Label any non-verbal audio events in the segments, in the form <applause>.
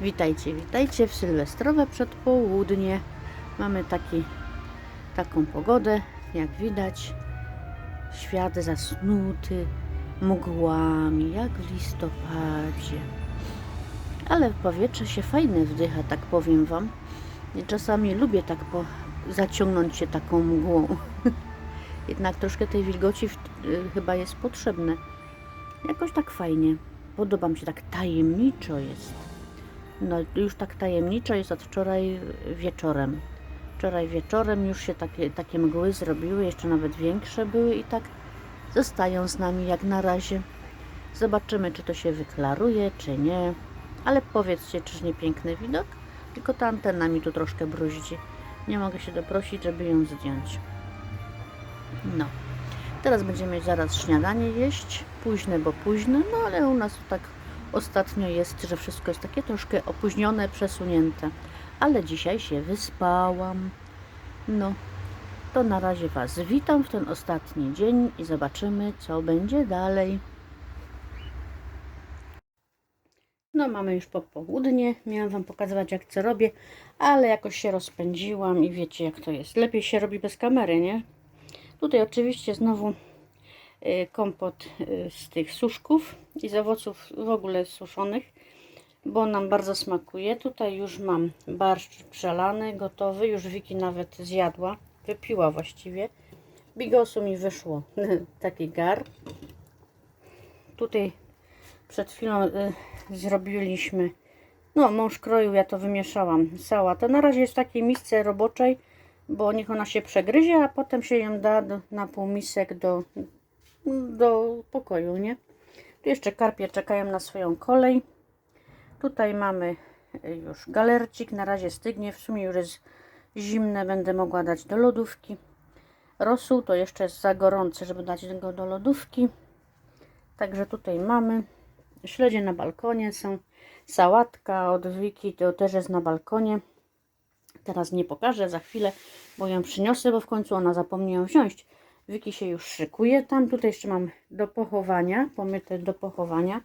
Witajcie, witajcie w sylwestrowe przedpołudnie. Mamy taki, taką pogodę, jak widać. Świat zasnuty mgłami, jak w listopadzie. Ale powietrze się fajne wdycha, tak powiem Wam. I czasami lubię tak po, zaciągnąć się taką mgłą. <laughs> Jednak troszkę tej wilgoci w, y, chyba jest potrzebne. Jakoś tak fajnie. Podoba mi się, tak tajemniczo jest. No już tak tajemniczo jest od wczoraj wieczorem. Wczoraj wieczorem już się takie, takie mgły zrobiły, jeszcze nawet większe były i tak zostają z nami jak na razie. Zobaczymy, czy to się wyklaruje, czy nie. Ale powiedzcie, czyż nie piękny widok? Tylko ta antena mi tu troszkę bruździ. Nie mogę się doprosić, żeby ją zdjąć. No. Teraz będziemy zaraz śniadanie jeść. Późne, bo późne, no ale u nas tak ostatnio jest, że wszystko jest takie troszkę opóźnione, przesunięte. Ale dzisiaj się wyspałam. No, to na razie Was witam w ten ostatni dzień i zobaczymy, co będzie dalej. No, mamy już popołudnie. Miałam Wam pokazywać, jak co robię, ale jakoś się rozpędziłam i wiecie, jak to jest. Lepiej się robi bez kamery, nie? Tutaj oczywiście znowu kompot y, z tych suszków i z owoców w ogóle suszonych, bo nam bardzo smakuje. Tutaj już mam barszcz przelany, gotowy. Już Wiki nawet zjadła, wypiła właściwie. Bigosu mi wyszło <laughs> taki gar. Tutaj przed chwilą y, zrobiliśmy, no mąż kroił, ja to wymieszałam, sałatę. Na razie jest w takiej misce roboczej, bo niech ona się przegryzie, a potem się ją da do, na półmisek do, do pokoju, nie? Tu jeszcze karpie czekają na swoją kolej. Tutaj mamy y, już galercik, na razie stygnie, w sumie już jest zimne, będę mogła dać do lodówki. Rosół to jeszcze jest za gorący, żeby dać go do lodówki. Także tutaj mamy. Śledzie na balkonie są. Sałatka od Wiki to też jest na balkonie. Teraz nie pokażę za chwilę, bo ją przyniosę, bo w końcu ona zapomni ją wziąć. Wiki się już szykuje tam. Tutaj jeszcze mam do pochowania, pomyte do pochowania.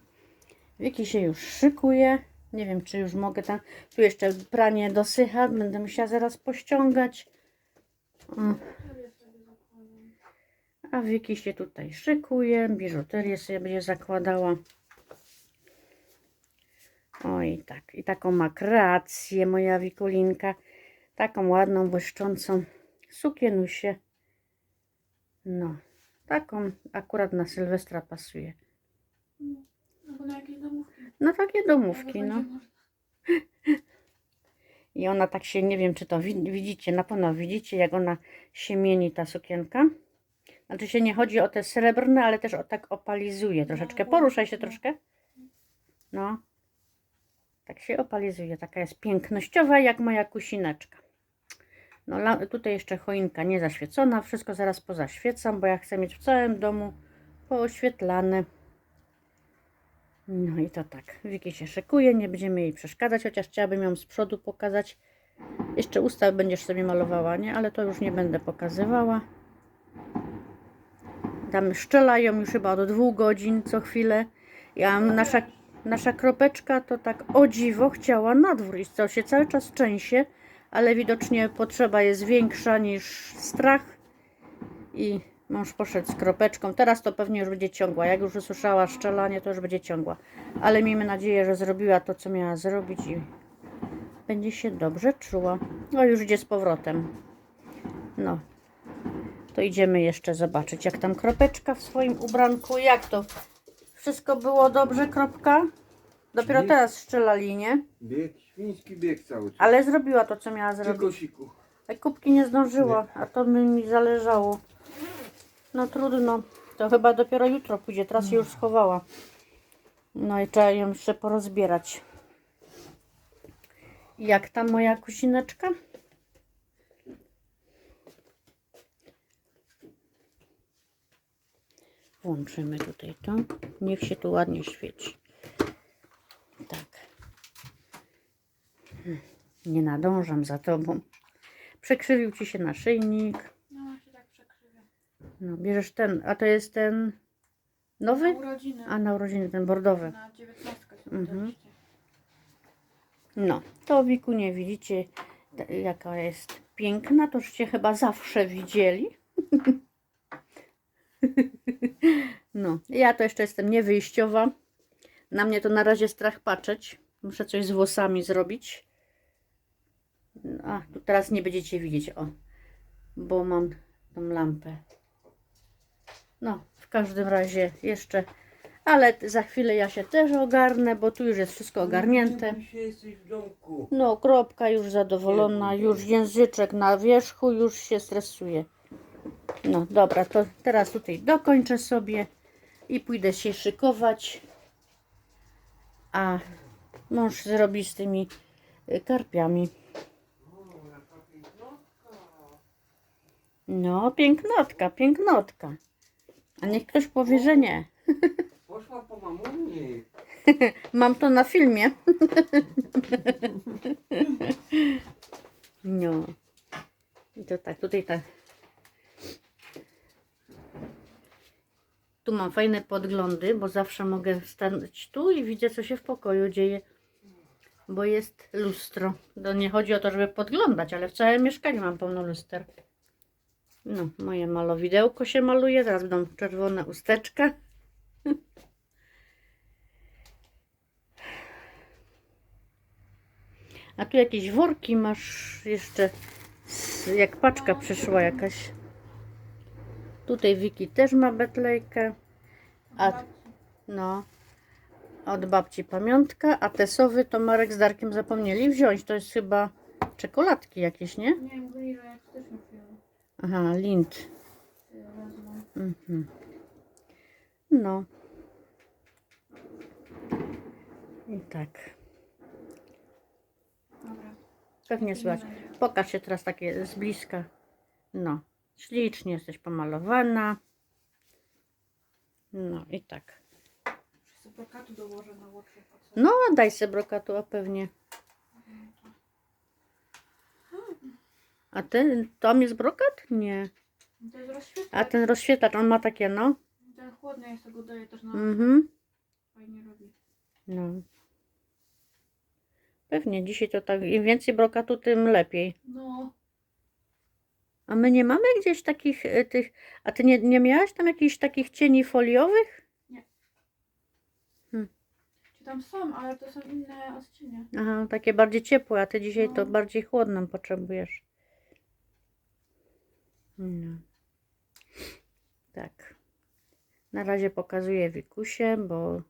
Wiki się już szykuje. Nie wiem, czy już mogę tam. Tu jeszcze pranie dosycha. Będę musiała zaraz pościągać. O. A Wiki się tutaj szykuje. Biżuterię sobie będzie zakładała. Oj, tak. I taką ma kreację moja Wikulinka. Taką ładną, błyszczącą sukienusię. No, taką akurat na Sylwestra pasuje. Albo na jakieś domówki. No takie domówki, no. I ona tak się, nie wiem czy to wi- widzicie, na pewno widzicie, jak ona się mieni ta sukienka. Znaczy się nie chodzi o te srebrne, ale też o tak opalizuje troszeczkę. Poruszaj się troszkę. No. Tak się opalizuje. Taka jest pięknościowa, jak moja kusineczka. No tutaj jeszcze choinka nie zaświecona. Wszystko zaraz pozaświecam, bo ja chcę mieć w całym domu pooświetlane. No i to tak. Wiki się szykuje, nie będziemy jej przeszkadzać, chociaż chciałabym ją z przodu pokazać. Jeszcze usta będziesz sobie malowała, nie? Ale to już nie będę pokazywała. Tam szczelają już chyba od dwóch godzin co chwilę. Ja nasza, nasza kropeczka to tak o dziwo chciała na dwór i to się cały czas trzęsie, ale widocznie potrzeba jest większa niż strach i mąż poszedł z kropeczką. Teraz to pewnie już będzie ciągła. Jak już usłyszała szczelanie, to już będzie ciągła. Ale miejmy nadzieję, że zrobiła to, co miała zrobić i będzie się dobrze czuła. No już idzie z powrotem. No. To idziemy jeszcze zobaczyć, jak tam kropeczka w swoim ubranku. Jak to? Wszystko było dobrze, kropka? Dopiero teraz szczelali, nie? Bieg, świński bieg cały czas. Ale zrobiła to, co miała Tylko zrobić. siku. A kubki nie zdążyła, a to by mi zależało. No trudno. To chyba dopiero jutro pójdzie. Teraz się już schowała. No i trzeba ją jeszcze porozbierać. Jak tam moja kusineczka? Włączymy tutaj to. Niech się tu ładnie świeci. Tak. Nie nadążam za tobą. Przekrzywił ci się naszyjnik. No, się tak przekrzywia. No, bierzesz ten, a to jest ten Na nowy? urodziny. A na urodziny ten bordowy. Na 19 Mhm. No, to Wiku nie widzicie, jaka jest piękna. To żeście chyba zawsze widzieli. <laughs> No, ja to jeszcze jestem niewyjściowa. Na mnie to na razie strach patrzeć. Muszę coś z włosami zrobić. A, tu teraz nie będziecie widzieć, o, bo mam tą lampę. No, w każdym razie jeszcze, ale za chwilę ja się też ogarnę, bo tu już jest wszystko ogarnięte. No, kropka już zadowolona, już języczek na wierzchu, już się stresuje. No, dobra, to teraz tutaj dokończę sobie i pójdę się szykować. A mąż zrobi z tymi y, karpiami. No, pięknotka, pięknotka. A niech ktoś powie, że nie. Poszła po mamunie. <laughs> Mam to na filmie. <laughs> No. I to tak, tutaj tak. Tu mam fajne podglądy, bo zawsze mogę stanąć tu i widzę, co się w pokoju dzieje. Bo jest lustro. To nie chodzi o to, żeby podglądać, ale w całym mieszkaniu mam pełno luster. No, moje malowidełko się maluje. Zaraz będą czerwone usteczka. A tu jakieś worki masz jeszcze, jak paczka przyszła jakaś. Tutaj Wiki też ma betlejkę. A, no, od babci pamiątka, a te sowy to Marek z Darkiem zapomnieli wziąć. To jest chyba czekoladki jakieś, nie? Nie ile jak też. Aha, lint. Mhm. No. I tak. Dobra. Pewnie słychać. Pokaż się teraz takie z bliska. No, ślicznie jesteś pomalowana. No i tak. Brokatu dołożę na? No, daj sobie brokatu, a pewnie. A ten, tam jest brokat? Nie. To jest rozświetlacz. A ten rozświetlacz, on ma takie, no. Ten chłodny jest, daję też na Mhm. fajnie robi. No. Pewnie, dzisiaj to tak, im więcej brokatu, tym lepiej. No, A my nie mamy gdzieś takich y, tych, a ty nie, nie miałaś tam jakichś takich cieni foliowych? czy tam są, ale to są inne odcienie. Aha, takie bardziej ciepłe, a ty dzisiaj to No. bardziej chłodną potrzebujesz. No. Tak. Na razie pokazuję Wikusie, bo,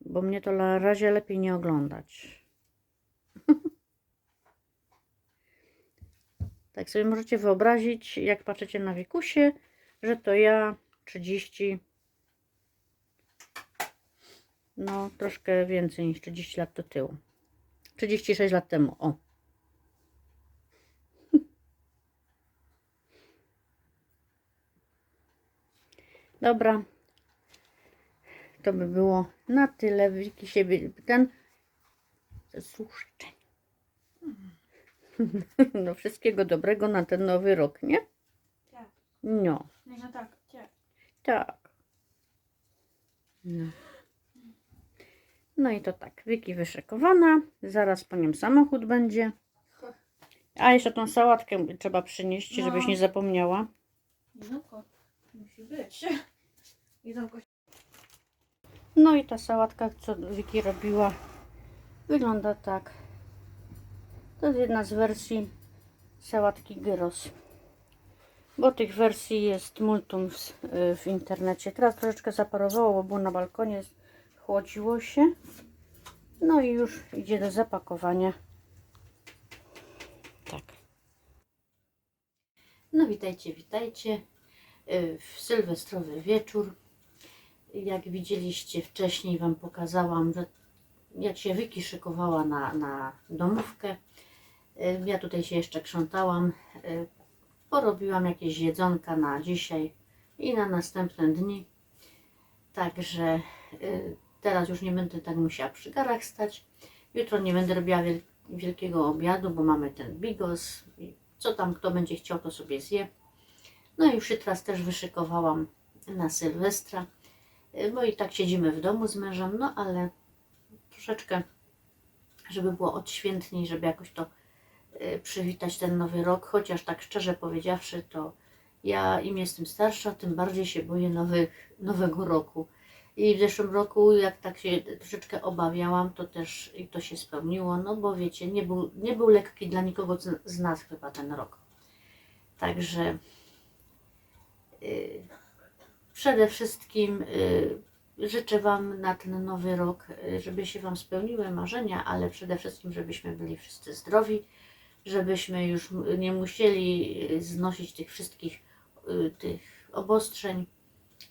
bo mnie to na razie lepiej nie oglądać. <laughs> tak sobie możecie wyobrazić, jak patrzycie na Wikusie, że to ja 30 no, troszkę więcej niż 30 lat do tyłu. 36 lat temu, o. Dobra. To by było na tyle. Wiki się by- ten słuszczeń. <laughs> No wszystkiego dobrego na ten nowy rok, nie? Tak. No, no tak, tak. tak. No. No i to tak, Wiki wyszykowana. Zaraz po nim samochód będzie. A jeszcze tą sałatkę trzeba przynieść, No. żebyś nie zapomniała. Jedynko. Musi być. No i ta sałatka, co Wiki robiła, wygląda tak. To jest jedna z wersji sałatki gyros. Bo tych wersji jest multum w, w internecie. Teraz troszeczkę zaparowało, bo było na balkonie, chłodziło się. No i już idzie do zapakowania. Tak. No witajcie, witajcie. Y, W sylwestrowy wieczór. Jak widzieliście wcześniej, Wam pokazałam, że jak się Wiki szykowała na, na domówkę. Y, Ja tutaj się jeszcze krzątałam. y, Porobiłam jakieś jedzonka na dzisiaj i na następne dni. Także y, teraz już nie będę tak musiała przy garach stać. Jutro nie będę robiła wiel- wielkiego obiadu, bo mamy ten bigos. Co tam kto będzie chciał, to sobie zje. No i już się teraz też wyszykowałam na Sylwestra. Y, Bo i tak siedzimy w domu z mężem, no ale troszeczkę żeby było odświętniej, żeby jakoś to y, przywitać ten nowy rok, chociaż tak szczerze powiedziawszy, to ja im jestem starsza, tym bardziej się boję nowych, nowego roku. I w zeszłym roku, jak tak się troszeczkę obawiałam, to też i to się spełniło, no bo wiecie, nie był, nie był lekki dla nikogo z, nas chyba ten rok. Także y, przede wszystkim y, życzę Wam na ten nowy rok, y, żeby się Wam spełniły marzenia, ale przede wszystkim, żebyśmy byli wszyscy zdrowi, żebyśmy już nie musieli y, znosić tych wszystkich tych obostrzeń,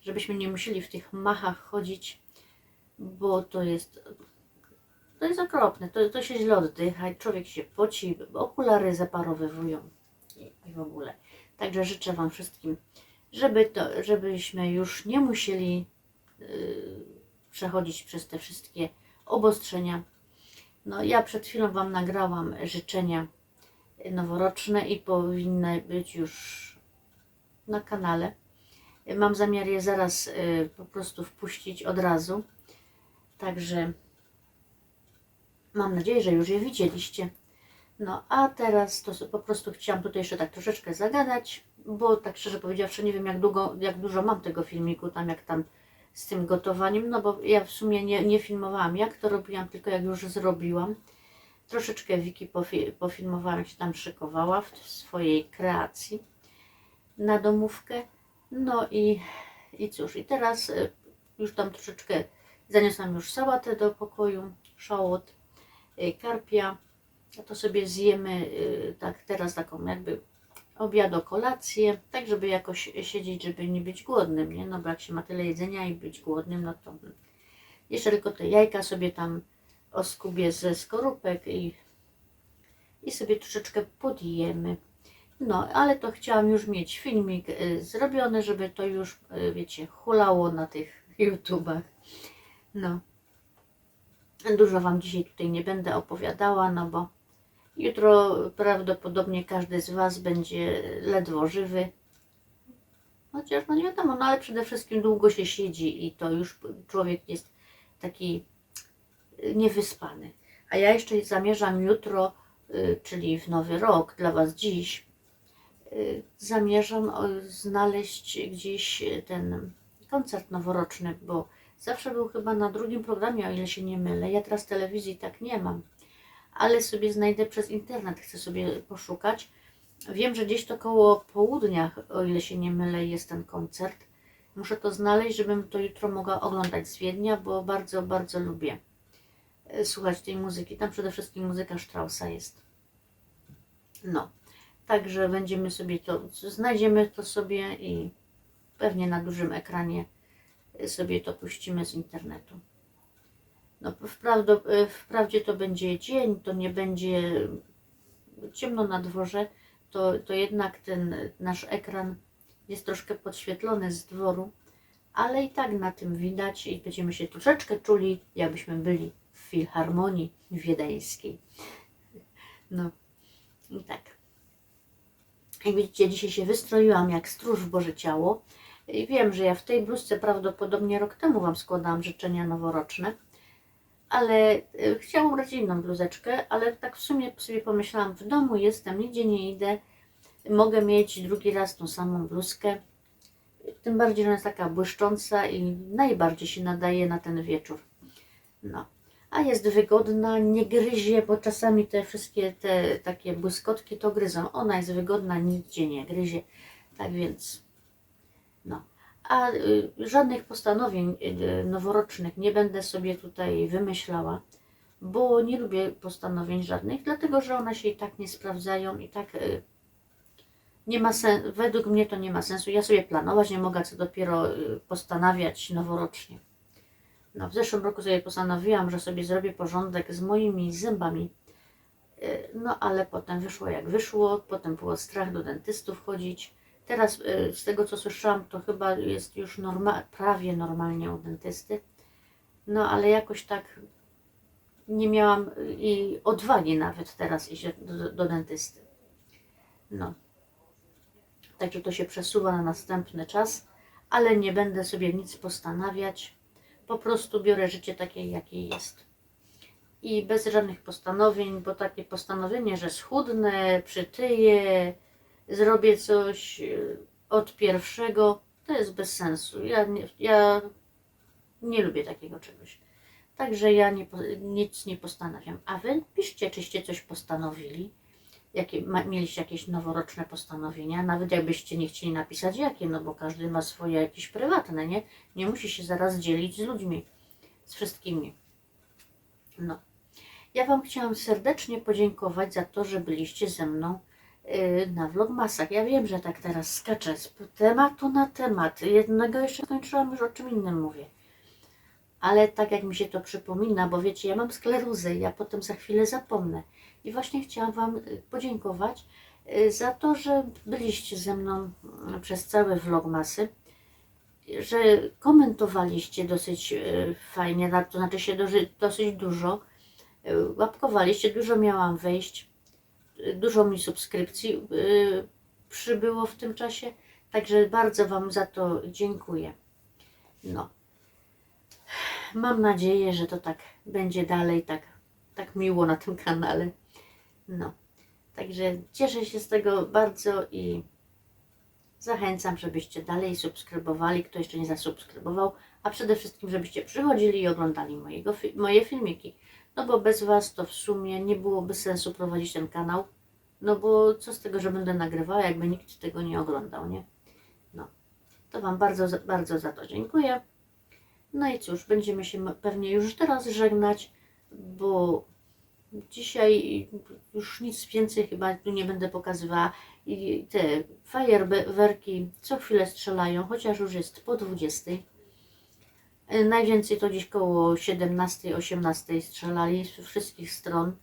żebyśmy nie musieli w tych machach chodzić, bo to jest to jest okropne, to, to się źle oddycha, człowiek się poci, okulary zaparowywują i, i w ogóle. Także życzę Wam wszystkim, żeby to, żebyśmy już nie musieli y, przechodzić przez te wszystkie obostrzenia. No ja przed chwilą Wam nagrałam życzenia noworoczne i powinny być już na kanale. Mam zamiar je zaraz y, po prostu wpuścić od razu. Także mam nadzieję, że już je widzieliście. No a teraz to po prostu chciałam tutaj jeszcze tak troszeczkę zagadać, bo tak szczerze powiedziawszy nie wiem jak długo, jak dużo mam tego filmiku tam, jak tam z tym gotowaniem, no bo ja w sumie nie, nie filmowałam jak to robiłam, tylko jak już zrobiłam. Troszeczkę Wiki pofi- pofilmowałam, się tam szykowała w swojej kreacji na domówkę. No i, i cóż, i teraz y, już tam troszeczkę zaniosłam już sałatę do pokoju, szałot, y, karpia. To sobie zjemy y, tak teraz taką jakby obiad, kolację, tak żeby jakoś siedzieć, żeby nie być głodnym, nie? No bo jak się ma tyle jedzenia i być głodnym, no to jeszcze tylko te jajka sobie tam oskubię ze skorupek i, i sobie troszeczkę podjemy. No, ale to chciałam już mieć filmik y, zrobiony, żeby to już, y, wiecie, hulało na tych <laughs> YouTubach. No. Dużo Wam dzisiaj tutaj nie będę opowiadała, no bo jutro prawdopodobnie każdy z Was będzie ledwo żywy. Chociaż no nie wiadomo, no ale przede wszystkim długo się siedzi i to już człowiek jest taki y, niewyspany. A ja jeszcze zamierzam jutro, y, czyli w nowy rok, dla Was dziś, y, zamierzam znaleźć gdzieś ten koncert noworoczny, bo zawsze był chyba na drugim programie, o ile się nie mylę. Ja teraz telewizji tak nie mam, ale sobie znajdę przez internet, chcę sobie poszukać. Wiem, że gdzieś to koło południa, o ile się nie mylę, jest ten koncert. Muszę to znaleźć, żebym to jutro mogła oglądać z Wiednia, bo bardzo, bardzo lubię e, słuchać tej muzyki. Tam przede wszystkim muzyka Straussa jest. No, także będziemy sobie to, znajdziemy to sobie i pewnie na dużym ekranie sobie to puścimy z internetu. No, wprawdzie, wprawdzie to będzie dzień, to nie będzie ciemno na dworze, to, to jednak ten nasz ekran jest troszkę podświetlony z dworu, ale i tak na tym widać i będziemy się troszeczkę czuli, jakbyśmy byli w filharmonii wiedeńskiej. No i tak. Jak widzicie, dzisiaj się wystroiłam jak stróż w Boże Ciało. I wiem, że ja w tej bluzce prawdopodobnie rok temu Wam składałam życzenia noworoczne, ale y, chciałam brać inną bluzeczkę, ale tak w sumie sobie pomyślałam, w domu jestem, nigdzie nie idę, mogę mieć drugi raz tą samą bluzkę, tym bardziej, że ona jest taka błyszcząca i najbardziej się nadaje na ten wieczór. No. A jest wygodna, nie gryzie, bo czasami te wszystkie te takie błyskotki to gryzą. Ona jest wygodna, nigdzie nie gryzie. Tak więc, no. A y, żadnych postanowień y, noworocznych nie będę sobie tutaj wymyślała, bo nie lubię postanowień żadnych, dlatego że one się i tak nie sprawdzają i tak y, nie ma sensu, według mnie to nie ma sensu. Ja sobie planować nie mogę, co dopiero y, postanawiać noworocznie. No, w zeszłym roku sobie postanowiłam, że sobie zrobię porządek z moimi zębami. Y, No, ale potem wyszło jak wyszło, potem było strach do dentystów chodzić. Teraz y, z tego co słyszałam, to chyba jest już norma prawie normalnie u dentysty. No, ale jakoś tak nie miałam y, i odwagi nawet teraz iść do, do dentysty. No. Także to się przesuwa na następny czas, ale nie będę sobie nic postanawiać. Po prostu biorę życie takie, jakie jest. i bez żadnych postanowień, bo takie postanowienie, że schudnę, przytyję, zrobię coś y, od pierwszego, to jest bez sensu. Ja nie, ja nie lubię takiego czegoś. Także ja nie, nic nie postanawiam. A wy piszcie, czyście coś postanowili. Jakie, ma, mieliście jakieś noworoczne postanowienia, nawet jakbyście nie chcieli napisać jakie, no bo każdy ma swoje jakieś prywatne, nie? Nie musi się zaraz dzielić z ludźmi, z wszystkimi. No. Ja Wam chciałam serdecznie podziękować za to, że byliście ze mną na vlogmasach. Ja wiem, że tak teraz skaczę z tematu na temat. Jednego jeszcze skończyłam, już o czym innym mówię. Ale tak jak mi się to przypomina, bo wiecie, ja mam skleruzę, ja potem za chwilę zapomnę. I właśnie chciałam Wam y, podziękować y, za to, że byliście ze mną przez całe vlogmasy, że komentowaliście dosyć y, fajnie, to znaczy się dosyć dużo, y, łapkowaliście, dużo miałam wejść, y, dużo mi subskrypcji y, przybyło w tym czasie, także bardzo Wam za to dziękuję. No. Mam nadzieję, że to tak będzie dalej, tak, tak miło na tym kanale. No. Także cieszę się z tego bardzo i zachęcam, żebyście dalej subskrybowali, kto jeszcze nie zasubskrybował, a przede wszystkim, żebyście przychodzili i oglądali mojego, moje filmiki. No bo bez Was to w sumie nie byłoby sensu prowadzić ten kanał, no bo co z tego, że będę nagrywała, jakby nikt tego nie oglądał, nie? No. To Wam bardzo, bardzo za to dziękuję. No i cóż, będziemy się pewnie już teraz żegnać, bo dzisiaj już nic więcej chyba tu nie będę pokazywała. I te fajerwerki co chwilę strzelają, chociaż już jest po 20. E, Najwięcej to gdzieś koło 17-18 strzelali z wszystkich stron.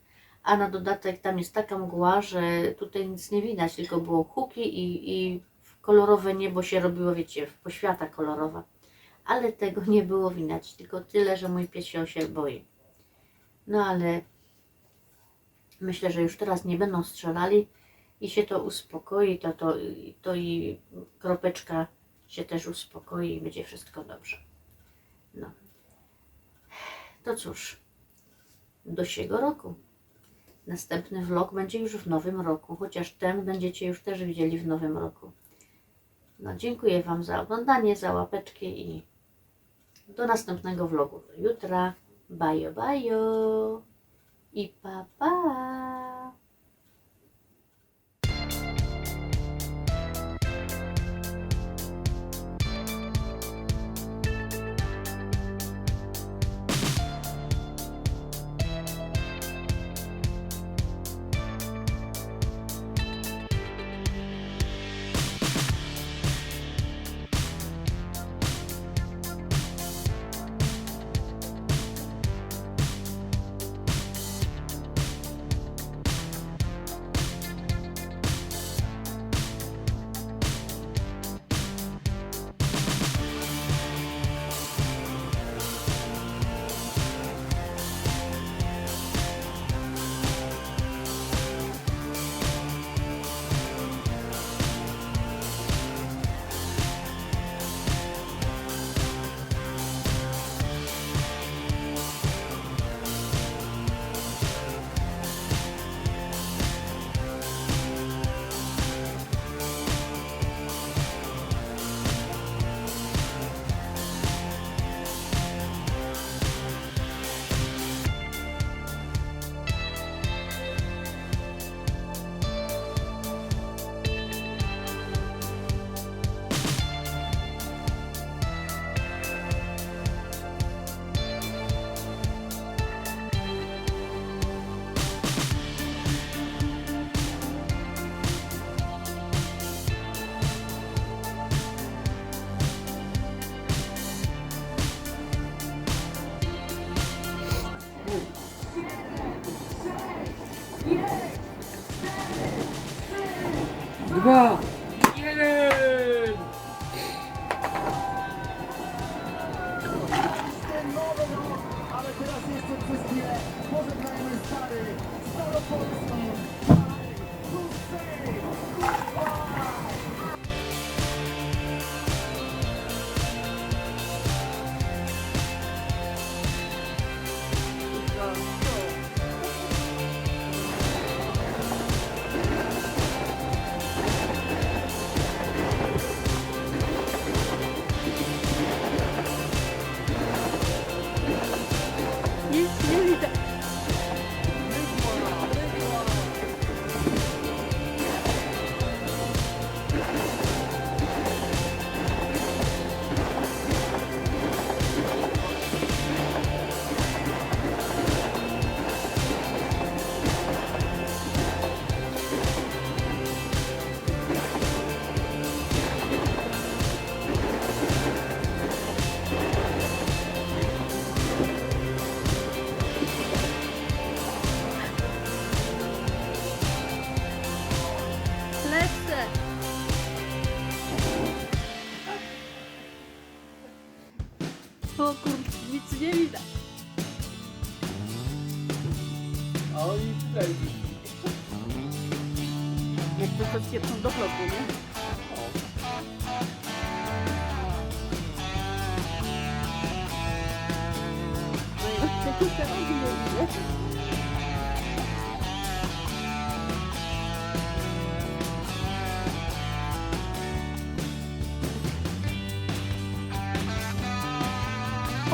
A na dodatek tam jest taka mgła, że tutaj nic nie widać, tylko było huki i, i kolorowe niebo się robiło, wiecie, poświata kolorowa ale tego nie było widać, tylko tyle, że mój piesio się boi. No ale myślę, że już teraz nie będą strzelali i się to uspokoi, to, to, to i kropeczka się też uspokoi i będzie wszystko dobrze. No. To cóż, do siego roku. Następny vlog będzie już w nowym roku, chociaż ten będziecie już też widzieli w nowym roku. No, dziękuję Wam za oglądanie, za łapeczki i do następnego vlogu. Do jutra. Bajo, bajo. I pa, pa.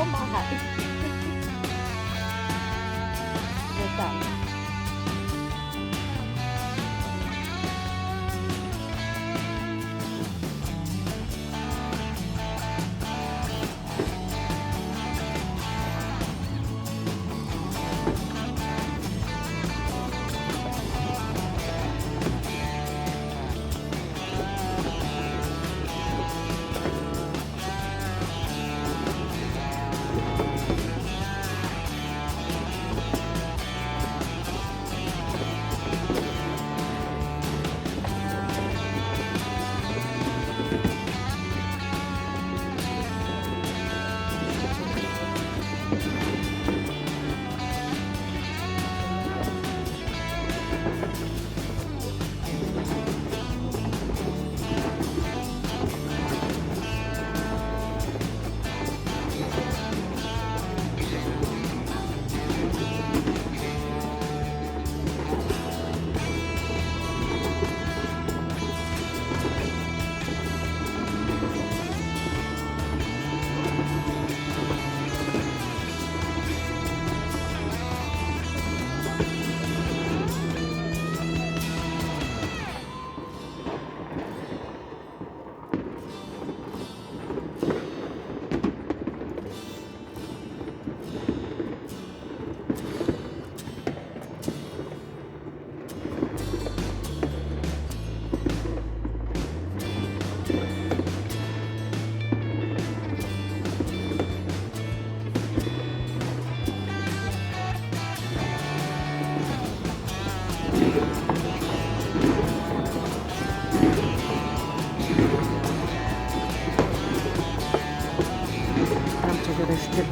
Pomachaj. No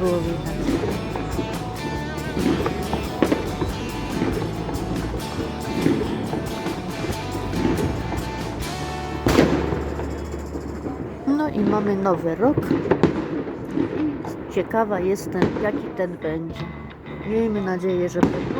było widać. No i mamy nowy rok. Ciekawa jestem, jaki ten będzie. Miejmy nadzieję, że będzie